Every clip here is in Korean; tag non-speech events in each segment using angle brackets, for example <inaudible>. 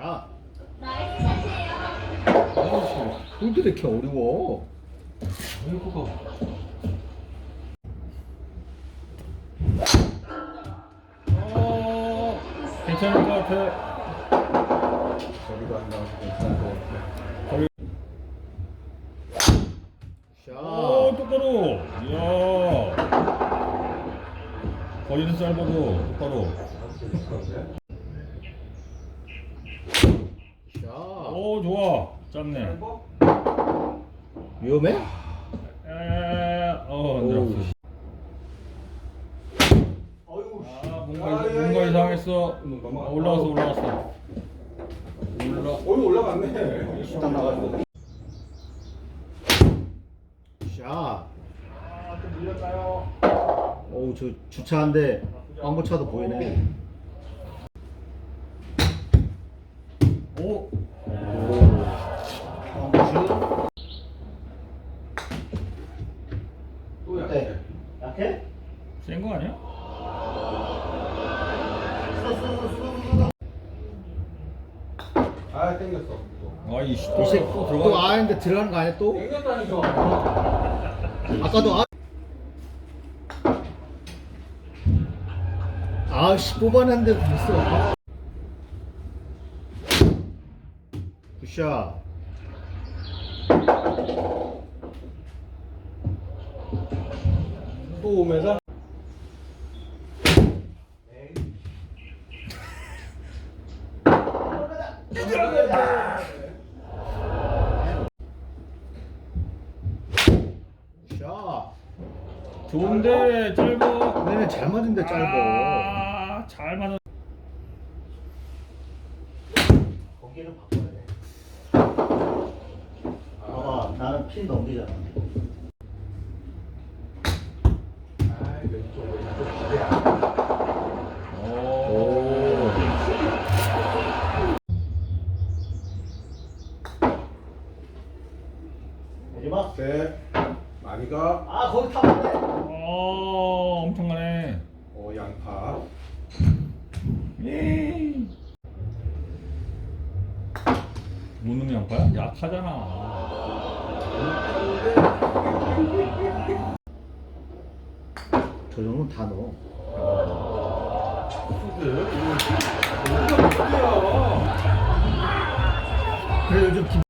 자, 나이스 샷이에요. 홀드 이렇게 어려워. 아이고가. 어, 괜찮을 것 같아. 저리도 안 나와서 괜찮을 것 같아. 거리. 자, 오, 똑바로. 이야. 거리는 짧아도 똑바로. 자, 오, 좋아. 짧네. 위험해? 에, 어, 안 오우. 들어갔어. 아, 뭔가, 이상- 뭔가 이상했어. 아, 올라갔어, 올라갔어. 올라. 어이 올라갔네. 딱 나가지고. 자, 아, 좀 밀렸나요? 어우 저 주차한데 광고차도 보이네. 오, 센 거 아니야? 아 땡겼어. 또. 아, 이씨, 이 또, 새끼 또또 들어가. 아인데 들어가는 거 아니야 또? 땡겼다니까. 아까도 아. 아씨 뽑아냈는데 됐어. 굿샷. 또 오메자. 굿샷. 좋은데, 짧아. 네네 잘 맞은데 짧어. 아, 잘 맞아. 거기를 바꿔야 돼. 봐봐 나는 핀 넘기잖아. 아 왼쪽 왼쪽 기대야. 오. 내리막. 네. 많이 가. 아 거기 타면 돼. 어, 엄청나네. 어 양파. 예. 양파야? 약하잖아. 저 정도는 다 넣어. 그래 요즘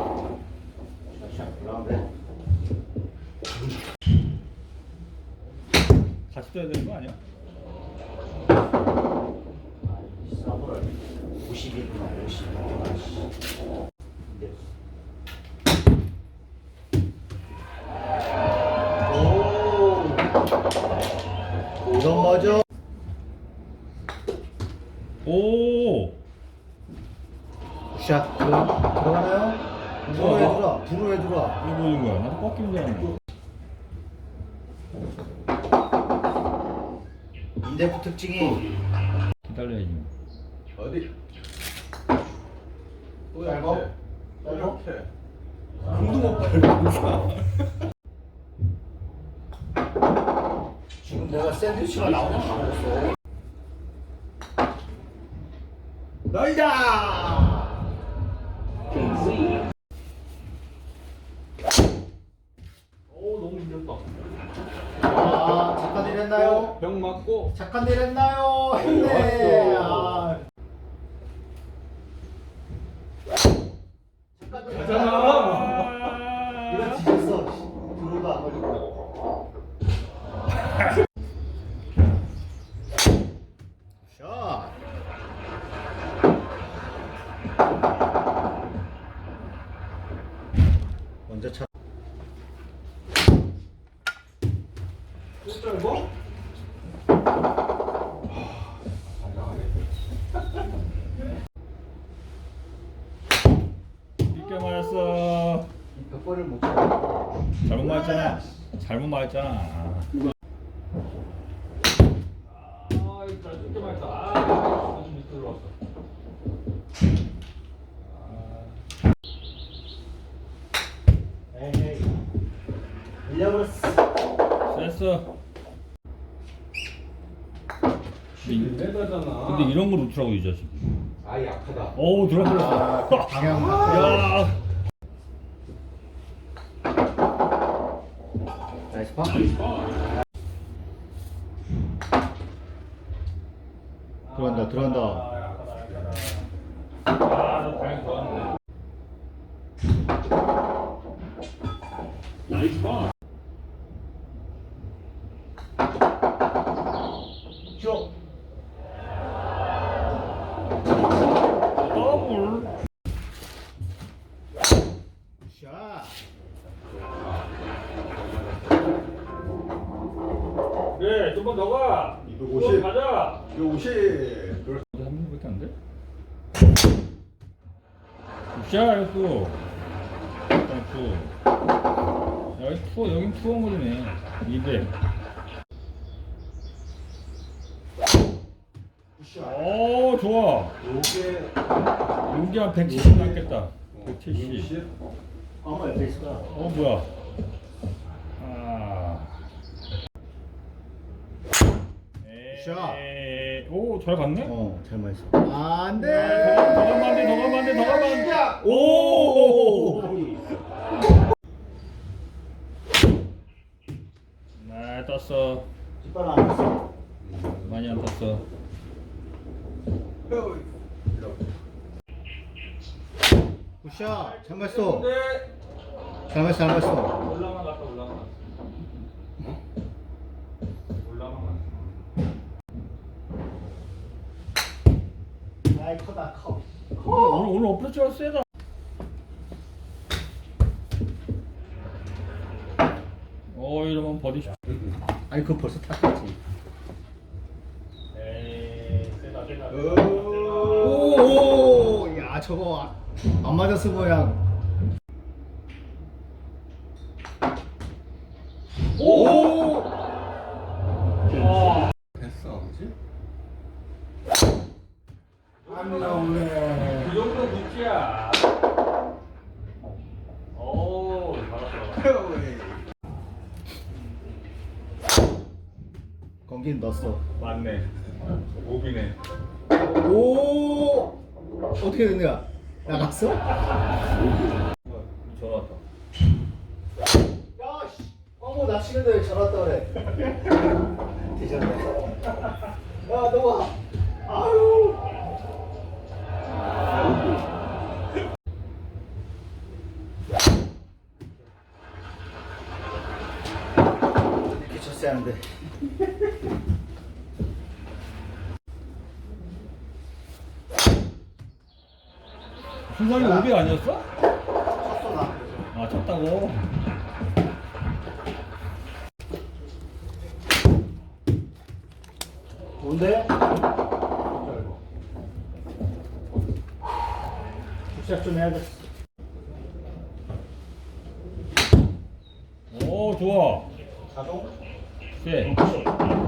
같이 떠야 되는 거 아니야? 사보를 51분에 50분. 오. 이건 뭐죠? 오. 샷 들어, 들어가나요? 불어 왜 들어? 불어 왜 들어? 이거 보는 거야. 나도 꺾이는 줄 알았네. 인대프 특징이 기다려야지. 어디? 또. 또 짧아? 약해. 금도 못 밟아. 지금 내가 샌드위치가 나오는 거 먹었어. 나이다. 오 너무 힘들다. 아 잠깐 내렸나요? 병 맞고. 잠깐 내렸나요? 했네. 아. 잠깐 진짜 이거? 이게 말했어. 벽걸을 못 잡아. 잘못 말했잖아. 잘못 말했잖아. 아, 이거 잘 쉽게 말했다. 아, 아주 밑으로 근데, 이런 거 놓더라고 이 자식. 아, 약하다. 어우 들어버렸어. 방향 야. 나이스 파. 들어간다 들어간다. 아. 이거. 일단 투. 여기 투어 여긴 투어 모드네. 200. 오 좋아. 요게 여기 한170 남겠다. 170. 60. 어머 옆에 있어. 어 뭐야? 아. 샷. 오, 잘 갔네? 어, 잘 맞았어. 안 더, 돼. 더 가면 안 돼, 더 가면 안 돼, 더 가면 안 돼. 오! 나 떴어. 뒷발 안 했어. 많이 안 떴어. 굿샷. 잘 맞았어. 근데 잘 맞았어. 잘 맞았어. 올라만 갔다 올라만 갔다. 아이 커다 커. 오늘, 오늘 어프로치가 세다. 어, 이러면 버디 샷. 아니 그거 벌써 탔겠지. 에이, 세다 세다. 오, 오, 야 저거 안 맞았어 모양. 오! 됐어, 그지? 안 나오네. 그 정도 묻지야. 오, <laughs> 페어웨이. 공긴 넣었어. 맞네. 오비네. 오, 어떻게 된 거야? 나갔어? 전화 왔다. 야, 씨. 어머 나 치는데 왜 전화 왔다 그래? <laughs> 뒤졌네. 야, 너 와. 아유. 이렇게 쳤어야 하는데. 순상이 오비 아니었어? 쳤어 나. 아, 쳤다고? 뭔데? 시작 좀 해야겠어. 오, 좋아. 자동? 세.